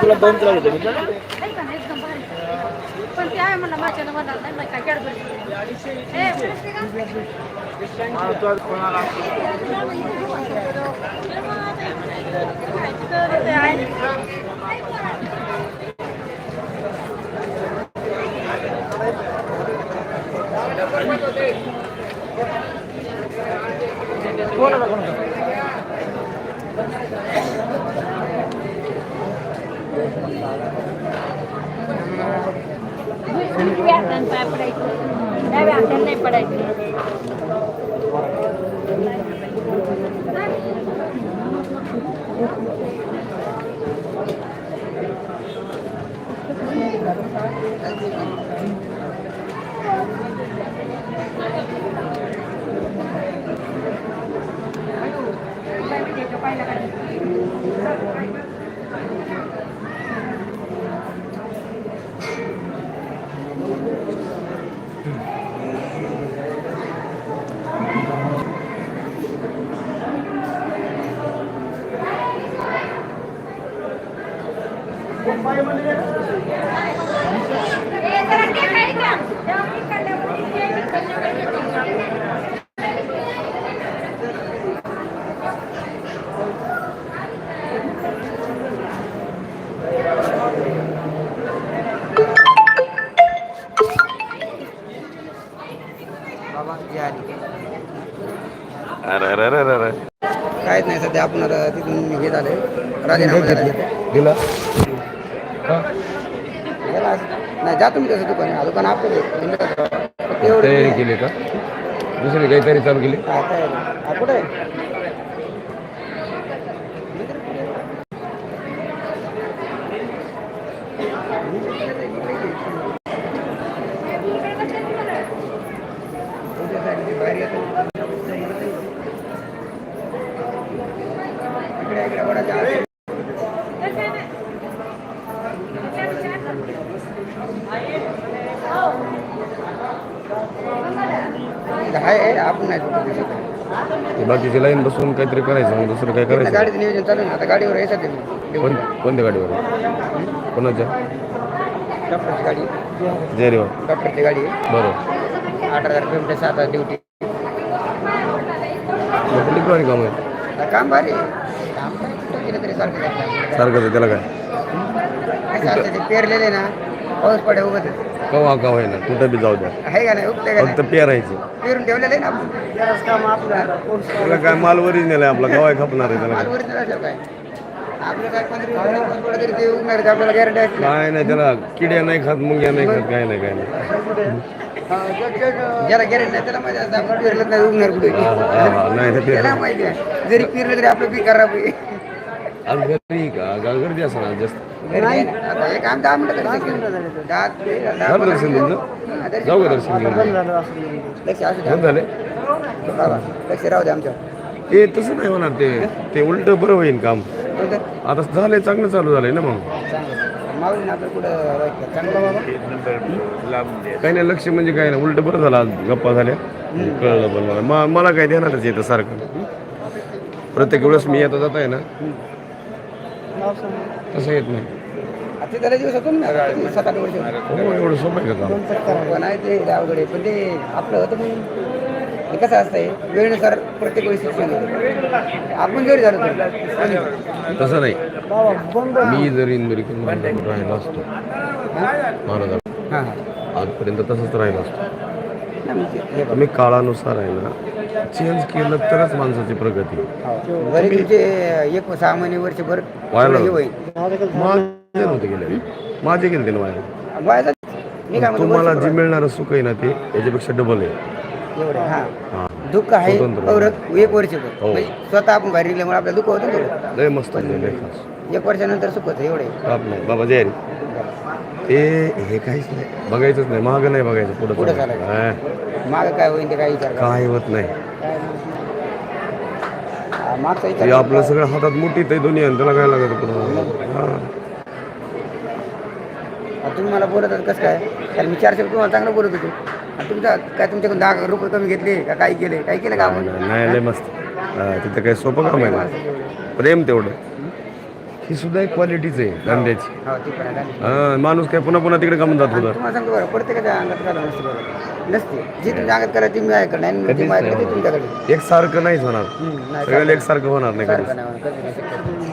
तुला दोन तुला घेतो मी आहे का नाही? एकदम भारी. पण ते आहे म्हणलं माझ्याला म्हणणार नाही मला काय कॅडबरी ए, मला तू आज कोणाला ते आहे. कोणाला कोणाला उजव्या हाताने पाय पडायचं डाव्या हाताने नाही पडायचं काहीच नाही सध्या आपण तिथून हे झाले. राजीनामा झाला. नाही जातो मी तसं दुकान हा दुकान आपलं आहे. तुम्ही तयारी केली का? दुसरी काही तयारी चालू केली. हा, कुठे आहे? तुमच्या side ला बाहेर येतं. इकडे इकडे वडाच्या आत. आहे आहे, आपण नाही सुटू शकत. ते बाकीची लाईन बसून काहीतरी करायचं मग दुसरं काय इथनं करायचं गाडीचं नियोजन चालू आहे ना आता गाडीवर यायचं ते कोण कोणत्या गाडीवर कोणाच्या डॉक्टरची गाडी जेरीवर डॉक्टरची गाडी आहे बरोबर आठ हजार किलोमीटर सात हजार ड्युटी पुराणी काम आहे काम भारी आहे. काम काय कुठं केलं तरी सारखं. सारखंच आहे, त्याला काय काय चालतं ते पेरलेले ना पाऊस पडे उगत. कवा का होईना कुठं बी जाऊ द्या. आहे का नाही? उगते का फक्त नाही? पेरायचं. पेरून ठेवलेले ना आपण? काम आपलं. त्याला काय माल वरीच नेलाय आपला? कवाय खपणार आहे त्याला काय? आजवरच राहिलं काय? आपलं काय पंधरा दिवस पाऊस पडला तरी ते उगणार आहे, आपल्याला गॅरंटी असते काय नाही त्याला किड्या नाही खात मुंग्या नाही खात काय नाही काय नाही. ज्याला गॅरंटी नाही त्याला माहिती असतं आपण पेरलं नाही उगणार कुठे? हा, हा, हा, नाही ते पेरलं. त्याला माहिती आहे. जरी पेरलं तरी आपलं पीक खराब आहे आज घरी का गा- गर्दी असणार जास्त झालं दर्शन. तुमचं हा. जाऊ का दर्शन घेऊन बंद झाले ते तसं नाही होणार ते ते उलट बरं होईल काम? आता झालंय चांगलं चालू झालंय ना मग काही नाही लक्ष म्हणजे काय नाही उलट बरं झालं आज गप्पा झाल्या कळलं पण मला मा- मला काय देणारच येतं सारखं प्रत्येक वेळेस मी येता जात आहे ना तसं येत नाही. आता त्याला दिवस होतो ना सात आठ वर्ष. हो एवढं सोपं आहे का काम? पण आहे ते अवघड आहे. पण ते आपलं होतं पण हे कसं असतंय वेळेनुसार प्रत्येक वेळी शिक्षण होतं. आपण जरी झालो तरी. तसं नाही. मी जरी इंदोरी करून राहिला असतो. महाराजा हां. हां आजपर्यंत तसंच राहिला असतो. नाही, म्हणजे हे तुम्ही काळानुसार आहे ना चेंज केलं तरच माणसाची प्रगती. बघा. बरे तुमचे एक सहा महिने वर्षभर व्हायला हे होईल माझे नव्हते गेले माझे गेले ना वाया व्हायचं मी काय म्हणतो तुम्हाला जे. मिळणारं सुख आहे ना ते याच्यापेक्षा डबल आहे एवढं हां हा दुःख आहे स्वतंत्र. औरत एक वर्षभर हो. म्हणजे स्वतः आपण बाहेर गेल्यामुळे आपल्याला दुःख होतं थोडं. लय मस्त आहे लय खास एक वर्षानंतर सुख होतं एवढे नाही बाबा जय रे. ते हे काहीच नाही बघायचंच नाही महाग नाही बघायचं पुढं पुढं चालायचं. चालायचं. हा, मागं काय होईल ते काय विचार करा. काय होत नाही ते विचार आपलं सगळं हातात मोठीत आहे दुनिया आणि त्याला काय लागत हा. आता तुम्ही मला बोलत आहात कसं काय? कारण मी चारशे तुम्हाला चांगलं बोलत होतो. आणि तुमचा काय तुमच्याकडून दहा रुपये कमी घेतले का काही केले? काही केलं का आपण? नाही लय मस्त. तिथं काय सोपं काम आहे ना? प्रेम तेवढं. ही सुद्धा एक क्वालिटीच आहे धंद्याची. हो ती पण आहे गांधी. हा, माणूस काय पुन्हा पुन्हा तिकडे कामून जात होता. तुम्हाला सांगतो बरं प्रत्येकाच्या अंगात नसते बरं. नसते. जी तुमच्या अंगात करा ती आणि माझ्याकडे ती नाही तुमच्याकडे. एक सारखं नाहीच होणार. हम्म, नाही, सगळ्याला एकसारखं होणार नाही सारखं कधीच. नाही होणार, कधी नाही.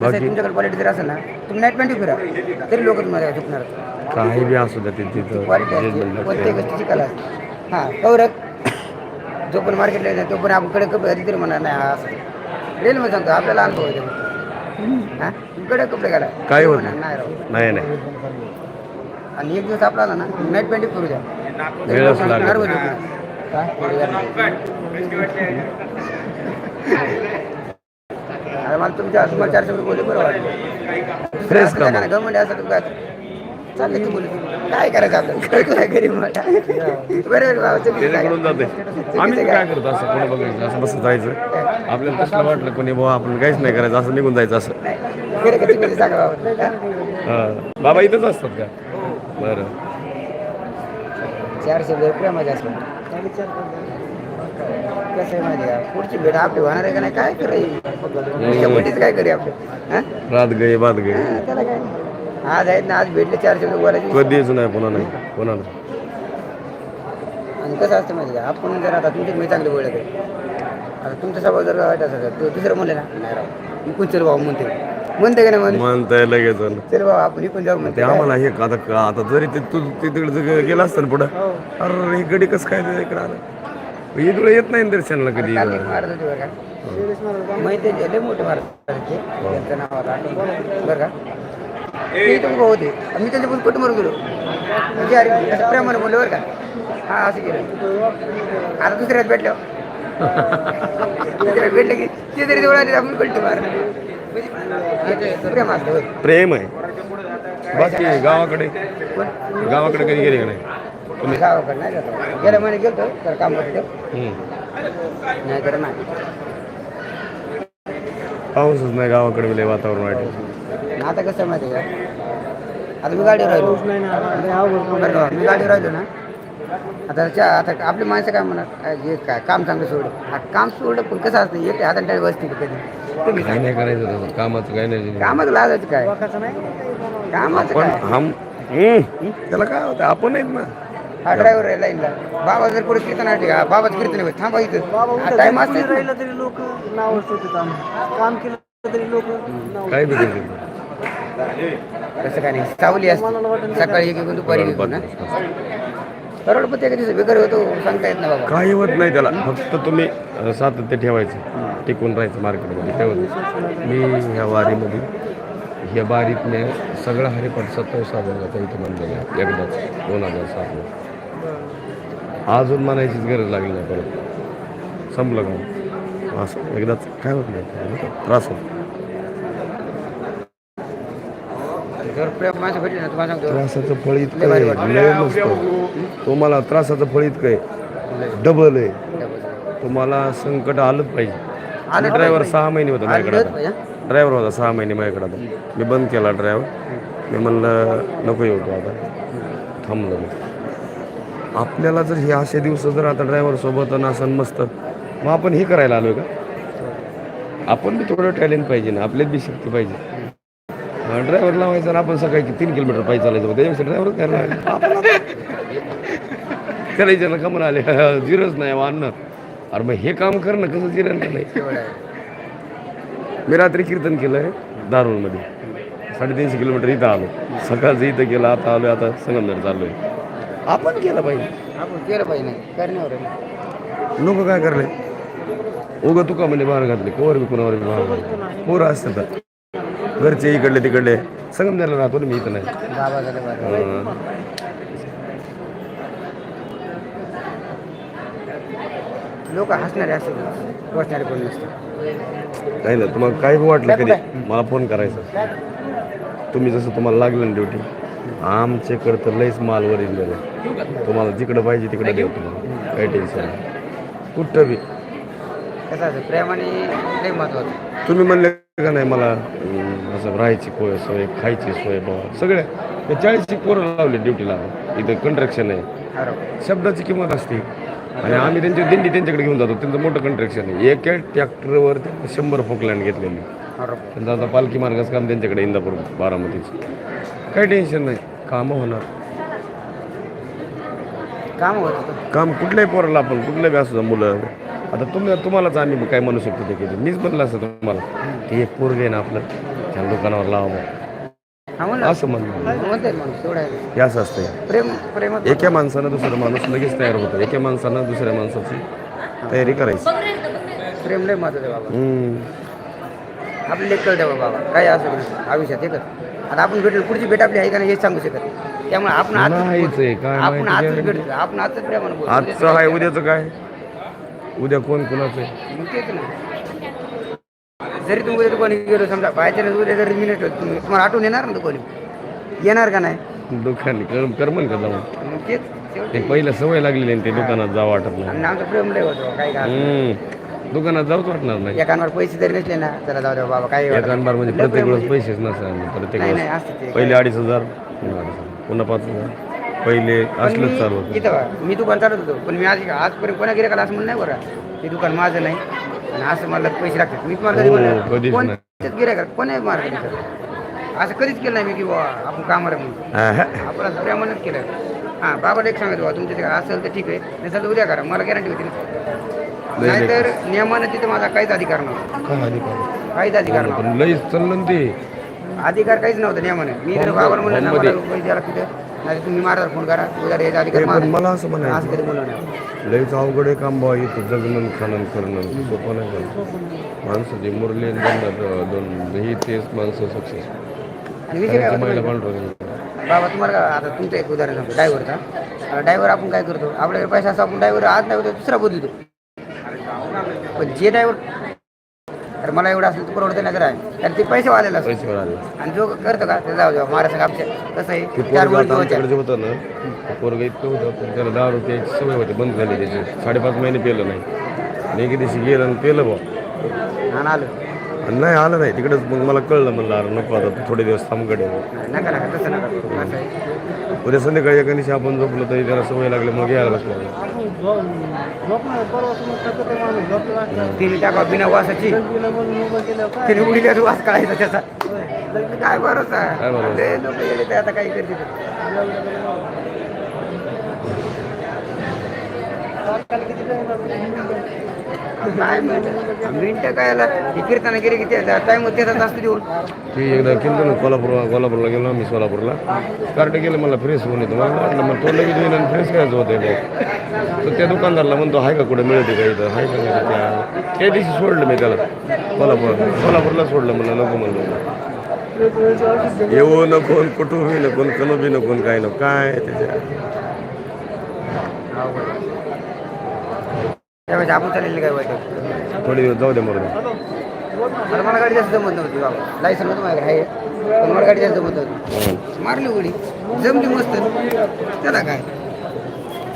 कसं बाकी तुमच्याकडे क्वालिटी जर असेल ना तुम्ही नाईट पॅन्ट फिरा. तरी लोक तुम्हाला झुकणार. काही बी असू द्या ते तिथं क्वालिटी असते प्रत्येक. गोष्टीची कला असते. हां कवरक जो पण मार्केटला येतो तो पण आपण कडे कपडे घातले तरी म्हणणार नाही हा असं. रेल मध्ये सांगतो आपल्याला अनुभव त्याचा. हां? कडे कपडे घाला. होत म्हणणार, नाही राव नाही नाही. आणि एक दिवस आपला आला ना नाईट पॅन्ट फिरू द्या. वेळच. काय? अरे मला तुमच्या तुम्हाला चारशे रुपये बोलले बरं वाटलं. काम. गव्हर्नमेंट असं काय चालले तू बोलत काय करायचं आपल्याला? काय गरीब तुम्ही काय? त्याच्याकडून जाते. आम्ही तर काय करतो असं कोणी बघायचं असं जायचं. आपल्याला कसलं वाटलं कोणी बाबा आपण काहीच नाही करायचं असं निघून जायचं असं. नाही. खरं का तुम्ही सांगा बाबा? हा. बाबा इथंच असतात का? बरं. चारशे रुपये प्रेमाचे असं कसं आहे माहिती का? पुढची भेट आपली होणार आहे का नाही? काय करायची काय करूया आपलं? हा? रात बात हा, त्याला काय आज आहेत ना आज भेटले चारशे रुपये बोलायचे. कधीच नाही पुन्हा नाही. कोणाला? आणि कसं असतं माहिती का? आपण जर आता तुमची मी चांगली बोलत आहे. आता तुमचा स्वभाव जर वाईट असेल तर तो दुसरं म्हणले ना नाही राव इकून चल भाऊ म्हणते म्हणते का नाही म्हणताय लगेच चल भाऊ आपण इकून जाऊ ते म्हणते आम्हाला हे आता आता जरी ते तू तिकडे जर गेला असतं ना पुढं हो. अरे हे गडी कसं काय ते इकडं आलं? इकडे येत नाही ना दर्शनाला कधी महाराज होते बरं का माहिती आहे लय मोठे महाराज होते त्यांचं नाव आता आठवलं. बरं का. ते उभं होते. मी मरून गेलो. म्हणजे अरे असं प्रेमाने बोलले बरं का. हा असं केलं. आता दुसऱ्यात भेटलो. दुसऱ्यात भेटलं की ते तरी जवळ आले आपण कळतो मार प्रेम आहे. बाकी गावाकडे. गावाकडे कधी गेले का नाही? तुम्ही? गावाकडे नाही जातो गेल्या महिन्यात गेलतो तर काम करतो. हम्म. नाही तर नाही. पाऊसच नाही गावाकडे लय वातावरण. आणि आता कसं आहे माहिती आहे का? आता मी गाडीवर राहिलो? मी गाडीवर राहिलो ना. आता च्या आता आपली माणसं काय म्हणणार काय काम चांगलं सोडलं. हा, काम सोडलं पण कसं असतं एक हातात टाळी बसते कधी. तुम्ही काही नाही करायचं तसं. कामाचं काही नाही. कामाचं लाजायचं काय? कामाचं पण काय? हम हम्म. त्याला काय होतं? आपण आहेत ना हा ड्रायव्हर आहे लाईनला. बाबा जर पुढे कीर्तन आहे का बाबाच कीर्तन आहे. थांबा इथं. टाइम असते तरी लोक नाव असतं काम काम केलं तरी लोक काय बी करते. कसं काय नाही. सावली असते. सकाळी एक एक दुपारी एक ना करोडपती दिवस बेकार होतो सांगता येत ना बाबा. काही होत नाही त्याला. फक्त तुम्ही अं, सातत्य ठेवायचं. टिकून राहायचं मार्केटमध्ये. ठेवत मी ह्या वारीमध्ये ह्या बारीतने सगळा हरिपाठ सत्तावीस हजाराचा इथं म्हणलेला आहे. एकदाच दोन हजार सातला. अजून म्हणायचीच गरज लागली नाही परत संपलं का? असं. एकदाच काय होत नाही. त्रास होत जर प्रेम माणसं भेटली ना तुम्हाला सांगतो त्रासाचं फळ इतकं आहे. लय नसतं तुम्हाला त्रासाचं फळ इतकं आहे. डबल आहे. तुम्हाला संकट आलंच पाहिजे. आलं ड्रायव्हर सहा महिने होता माझ्याकडे आलं ड्रायव्हर होता सहा महिने माझ्याकडे आता. मी बंद केला ड्रायव्हर मी म्हणलं नको येऊ तू आता. थांबलो मी. आपल्याला जर हे असे दिवस जर आता ड्रायव्हर सोबत नसन मस्त मग आपण हे करायला आलोय का? आपण बी थोडं टॅलेंट पाहिजे ना आपल्यात बी शक्ती पाहिजे. ड्रायव्हर लावायचा आणि आपण सकाळी तीन किलोमीटर पाहिजे चालायचं त्याच्यापेक्षा ड्रायव्हर करायला त्याला विचारलं का म्हणाले? जिरच नाही वाढणं अरे मग हे काम कर ना कसं जिरण नाही. मी रात्री कीर्तन केलं आहे दारुणमध्ये. साडेतीनशे किलोमीटर इथं आलो. सकाळचं इथं गेलं आता आलो आता संगमनेर चाललो आहे आपण केलं पाहिजे. आपण केलं पाहिजे करण्यावर. लोक काय करले उगं तुका म्हणजे बाहेर घातले कोवर बी कुणावर बी बाहेर घातले. पोरं असतात. घरचे इकडले तिकडले. संगमनेरला राहतो ना मी इथं नाही. लोक हसणारे असते बसणारे कोण नसते नाही ना तुम्हाला काही बी वाटलं कधी मला फोन करायचा. तुम्ही जसं तुम्हाला लागलं ना ड्युटी आमच्याकडं तर लईच माल वर आहे तुम्हाला जिकडं पाहिजे तिकडं देऊ तुम्हाला. काही टेन्शन नाही. कुठं बी. कसं असतं प्रेमाने लई महत्वाचं. तुम्ही म्हणले का नाही मला? असं राहायची सोय सोय खायची सोय बाबा सगळ्या चाळीसची पोरं लावली ड्युटीला. इथं कंट्रॅक्शन आहे. शब्दाची किंमत असते. आणि आम्ही त्यांची दिंडी त्यांच्याकडे घेऊन जातो. त्यांचं मोठं कंट्रॅक्शन आहे. एका ट्रॅक्टरवर त्यांनी शंभर फोकलँड घेतलेली. त्यांचं आता पालखी मार्गाचं काम त्यांच्याकडे इंदापूर बारामतीचं. काही टेन्शन नाही. कामं होणार. काम होत काम कुठल्याही पोराला आपण कुठल्याही बी असू मुलं. आता तुम्ही तुम्हालाच आम्ही काय म्हणू शकतो ते की मीच म्हणलं असतं तुम्हाला. ते एक पोरग आहे ना आपलं. त्या दुकानावर लावा हा म्हणलं असं म्हणलं मग. हे असं असतं प्रेम प्रेम एका माणसानं दुसरं माणूस लगेच तयार होतो. एका माणसानं दुसऱ्या माणसाची तयारी करायची. प्रेम लय महत्वाचं बाबा. आपलं लेख कळतं बाबा काय असं आयुष्यात हे कर आता आपण भेटलो पुढची भेट आपली आहे का नाही हेच सांगू शकत. त्यामुळे आपण आपण आजच? भेटतो आपण आजच प्रेमानं बोलतो. आजचं आहे उद्याचं काय? उद्या कोण कुणाचं आहे? मग तेच ना जरी तुम्ही उद्या दुकानी गेलो समजा बायच्या उद्या जरी मिनिट तुम्ही तुम्हाला आठवण येणार ना दुकानी? येणार का नाही? दुकान कर करमन का जाऊन? मग तेच शेवटी. ते पहिलं सवय लागलेली आहे, ते दुकानात जावं वाटत नाही. आणि आमचं प्रेम लय होतं काय काय हम्म. दुकानात जाऊच वाटणार नाही. एकांवर पैसे जरी नसले ना चला जाऊ द्या बाबा काय एक अनबार म्हणजे प्रत्येक वेळेस होतं. पैसेच नसतात प्रत्येक नाही नाही वेळेस असतं ते. पहिले अडीच हजार पुन्हा अडीच हजार, पुन्हा पाच हजार. पहिले असलंच चालू होतं. मी दुकान चालत होतो पण मी आज आजपर्यंत कोणा गिरायला असं म्हणलं नाही बरं. ते दुकान माझं नाही. आणि असं मला पैसे लागतात. मी तुम्हाला कधी हो, म्हणलं कधीच कोण. गिरायक कोणी मार्ग असं कधीच केलं नाही मी की बुवा आपण कामाला म्हणून. आहा. आपण असं प्रेमानच केलं. हां बाबाला एक सांगत बाबा तुमच्या तिकडे असेल तर ठीक आहे. नसेल तर उद्या करा. मला गॅरंटी होती. ना लय- नाहीतर नियमानं तिथं माझा काहीच अधिकार नव्हता. काय अधिकार? काहीच अधिकार नव्हता पण लईच चाललं ना ते. अधिकार काहीच नव्हतं नियमानं. मी जर बाबाला म्हणलं ना मला पैसे द्यायला तिथं. नाही तुम्ही मारा फोन करा. उद्या यायचा अधिकार ते पण माझा. मला असं म्हणायचं. अवघड आहे काम बा इथं जगणं खनन करणं सोपं नाही झालं. माणसं जे मुरले दोन ही तेच माणसं सक्सेस आणि विषय काय होता महिला माहिती पांढरं आहे? बाबा तुम्हाला आता तुमचं एक उदाहरण सांगतो ड्रायव्हरचा ड्रायव्हर आपण काय करतो आपल्याकडे पैसा असतो आपण ड्रायव्हर आज नाही होतो दुसरा बदलतो पण जे ड्रायव्हर तर मला एवढं असेल तर परवडतं नाही तर आहे. कारण ते पैसे वालेला असतो पैसे आले आणि जो करतो का ते जाऊ द्या महाराष्ट्र आमच्या कसं ते आहे. चार पोरगं मुली आता दोन आमच्याकडे जे होतं ना ते पोरगं इतकं होतं पण त्याला दारू प्यायची सवय होती बंद झाली त्याची. साडेपाच महिने पेलं नाही. आणि एके दिवशी गेलं आणि पेलं बा आणि आलो. नाही आलं नाही. तिकडेच मग मला कळलं म्हणलं अरे नको आता थोडे दिवस थांबकडे नका नका तसं नका करू. असं आहे. उद्या संध्याकाळी एका दिवशी आपण झोपलो तरी त्याला सवय लागली मग आहे तिने टाका बिना वासाची. तिने वास काढायचा त्याचा. काय भरोसा? काय भरोसा? लय लोकं गेले ते आता काही करते ते. काय मिनिटं काय आला हे कीर्तन गेले की टाईम त्याचा जास्त देऊन. एकदा केलं कोल्हापूर कोल्हापूरला गेलो मी सोलापूरला. कार्ट गेलं मला फ्रेश होऊन येतो. मला वाटलं मग तो लगेच येईल आणि फ्रेश करायचं होतं तर त्या दुकानदारला म्हणतो आहे का कुठे मिळते का इथं? आहे का मिळते त्या त्या दिवशी सोडलं मी त्याला. कोल्हापूर कोल्हापूरला सोडलं म्हणलं नको म्हणलं येऊ नको कुटुंबी नको आणि नको काय नको काय? त्याच्या त्यावेळेस आपण चाललेलं काय वाईट. थोडे दिवस जाऊ दे मरून आता मला गाडी जास्त जमत नव्हती बाबा. लायसन होतं माझ्याकडे आहे. पण मला गाडी जास्त जमत नव्हती. मारली उडी जमली मस्त. त्याला काय?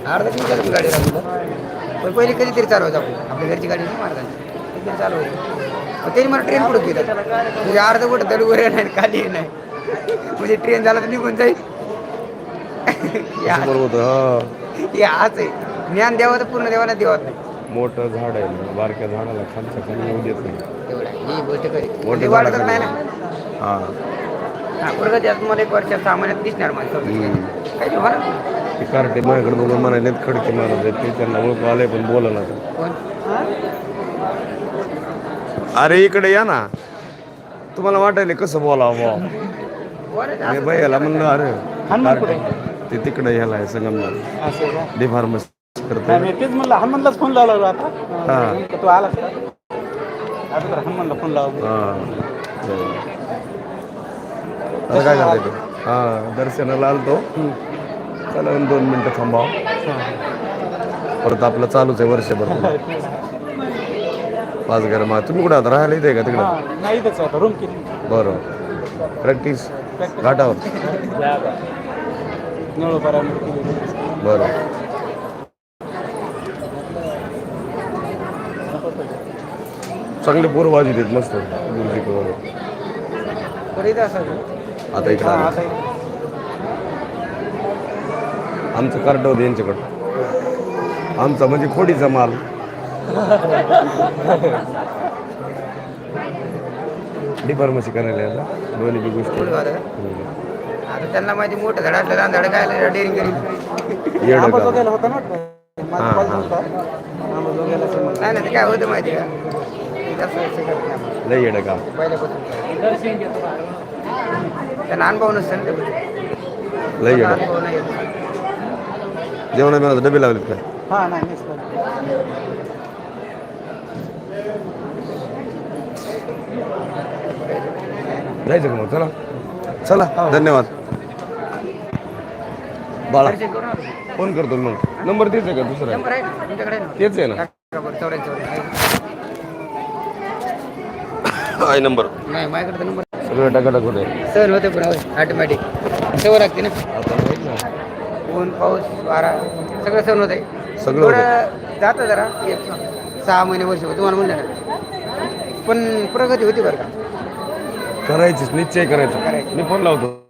अर्धा तीन चालू गाडी राहून पण पहिली कधीतरी चालवायचं आपण आपल्या घरची गाडी नाही मारता कधीतरी चालवायची. पण त्यांनी मला ट्रेन पुढे केलं. म्हणजे अर्ध कुठं तरी वर नाही खाली नाही. म्हणजे ट्रेन झाला तर निघून जाईल. बरोबर हा. हाच आहे. ज्ञान द्यावं तर पूर्ण देवाना देवत नाही. मोठं झाड आहे बारक्या झाडाला खालच्या खाली येऊ देत नाही. ही मोठं झाड नाही ना? हा. प्रगती आता मला एक वर्षात सामान्यात दिसणार. ते कार्टे माझ्याकडे बघून म्हणाले खडके मारत आहेत ते त्यांना ओळख आले पण बोला ना अरे इकडे या ना. तुम्हाला वाटायला कसं बोलावं? मी भैयाला म्हणलं अरे ते तिकडे ह्याला आहे का? डे फार्मसी करतोय? नाही, मी तेच म्हणलं हनुमानलाच फोन लावला आता. हा. तू आला. आता हनुमानला फोन लावा हा. बरं. आता काय करायचं हा दर्शनाला आलतो. चला दोन मिनटं थांबाव. परत आपलं चालूच आहे वर्षभर पाच घर मा तुम्ही कुठं आता राहायला इथे का तिकडं? नाही रूम बरं. प्रॅक्टिस घाटावर. नळोबारा चांगले पोर वाजत आहेत मस्त इथं असायचं. आता इकडं आमचं कार्ड होतं यांच्याकडं. आमचा म्हणजे खोडीचा माल. डिफार्मसी करायला दोन्ही बी गोष्टी. आता त्यांना माहिती मोठं झाड असलं लहान झाड काय डेअरिंग करीन येडं आंबा का? जोगायला होता ना हां, हां. नाही नाही ते काय होतं माहिती का? लय येडं का पहिल्यापासून त्यांना अनुभव नसतं ना त्याबद्दल. लय येडं अनुभव नाही येत. जेवणा बिवणाचे डबे लावलेत काय हा नाही मिस करतो जायचं का मग चला चला धन्यवाद बाळा. फोन करतो मग नंबर तेच आहे का दुसरा नंबर आहे? तुमच्याकडे? तेच आहे ना चौऱ्याऐंशी. आहे नंबर. नाही माझ्याकडे तर नंबर सगळं टाकाटाक होते. सहन होते पण ऑटोमॅटिक सवय लागते ना? ऊन पाऊस वारा सगळं सहन होत आहे सगळं थोडं जातं जरा एक सहा महिने वर्ष तुम्हाला म्हणलं ना. पण प्रगती होती बरं का? करायचीच निश्चय करायचा. करायचं. मी फोन लावतो.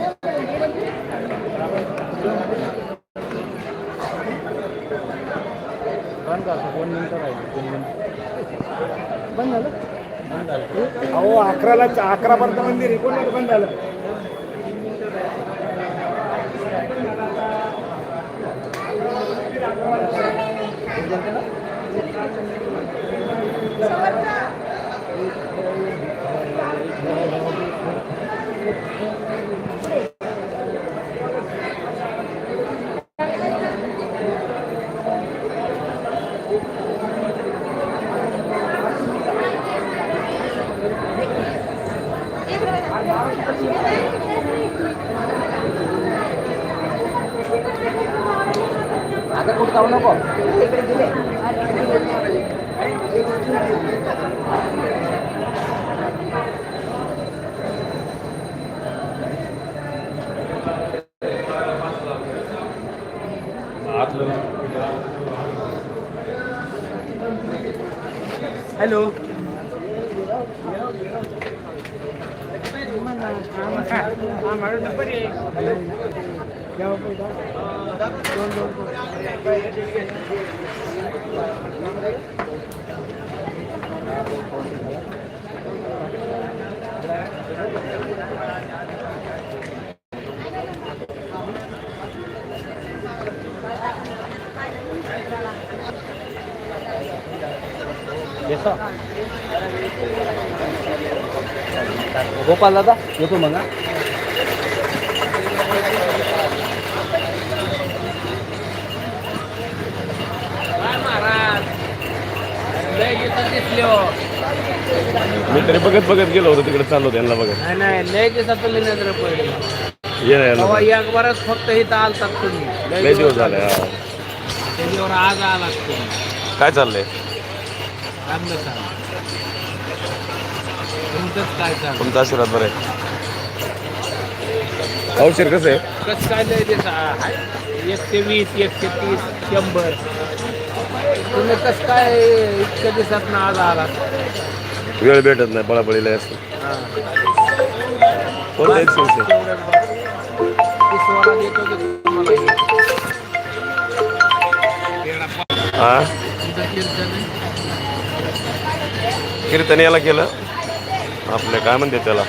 अहो अकराला अकरा पर्यंत मंदिर आहे. बंद झालं? आता कुठं जाऊ नको. हॅलो. गोपाल दादा येतो मग हा. मी तरी बघत बघत गेलो होतो तिकडे चाललो होतो यांना बघत. नाही नाही लय दिवसात तुम्ही नजर पडले. ये ना बरंच फक्त इथं आलतात तुम्ही. लय दिवस झाले हा. त्याच्यावर आज तुम्ही. काय चाललंय? चांगलं चांगलं तुमचंच काय चाललं तुमचा आशीर्वाद बरं आहे. औषध कसं आहे? कसं काय लय आहे एकशे वीस एकशे तीस शंभर. तुम्ही कसं काय इतक्या दिवसात ना आज आला? वेळ भेटत नाही पळापळीला असं कोणत्या एक शिवसेना किसवाला देतो की तुम्हाला? हे? हा इथं कीर्तन आहे. कीर्तन याला केलं. आपलं काय म्हणते त्याला?